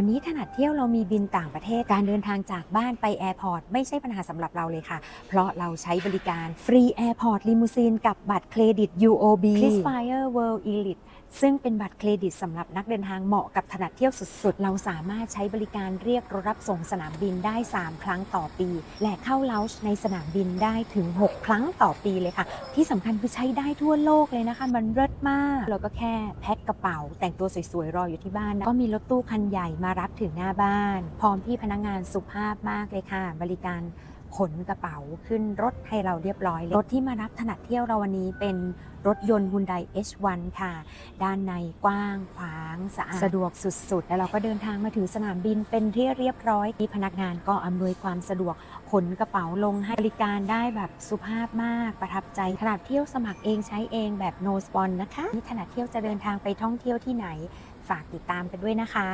วันนี้ถนัดเที่ยวเรามีบินต่างประเทศการเดินทางจากบ้านไปแอร์พอร์ตไม่ใช่ปัญหาสำหรับเราเลยค่ะ เพราะเราใช้บริการฟรีแอร์พอร์ตลิมูซีนกับบัตรเครดิต UOB KrisFlyer World Elite ซึ่งเป็นบัตรเครดิตสำหรับนักเดินทางเหมาะกับถนัดเที่ยวสุดๆ เราสามารถใช้บริการเรียกรถรับส่งสนามบินได้ 3 ครั้งต่อปี และเข้าเลาจ์ในสนามบินได้ถึง 6 ครั้งต่อปีเลยค่ะ ที่สำคัญคือใช้ได้ทั่วโลกเลยนะคะ มันเลิศมาก เราก็แค่แพ็คกระเป๋า แต่งตัวสวยๆ รออยู่ที่บ้านนะก็มีรถตู้คันใหญ่มารับถึงหน้าบ้าน พร้อมที่พนักงานสุภาพมากเลยค่ะ บริการขนกระเป๋าขึ้นรถให้เราเรียบร้อยเลยรถที่มารับถนัดเที่ยวเราวันนี้เป็นรถยนต์ Hyundai H1 ค่ะ ด้านในกว้างขวางสะอาดสะดวกสุดๆ แล้วเราก็เดินทางมาถึงสนามบินเป็นที่เรียบร้อยที่พนักงานก็อำนวยความสะดวกขนกระเป๋าลงให้บริการได้แบบสุภาพมากประทับใจขนาดเที่ยวสมัครเองใช้เองแบบ no spon นะคะนี่ขนาดเที่ยวจะเดินทางไปท่องเที่ยวที่ไหน ฝากติดตามกันด้วยนะคะ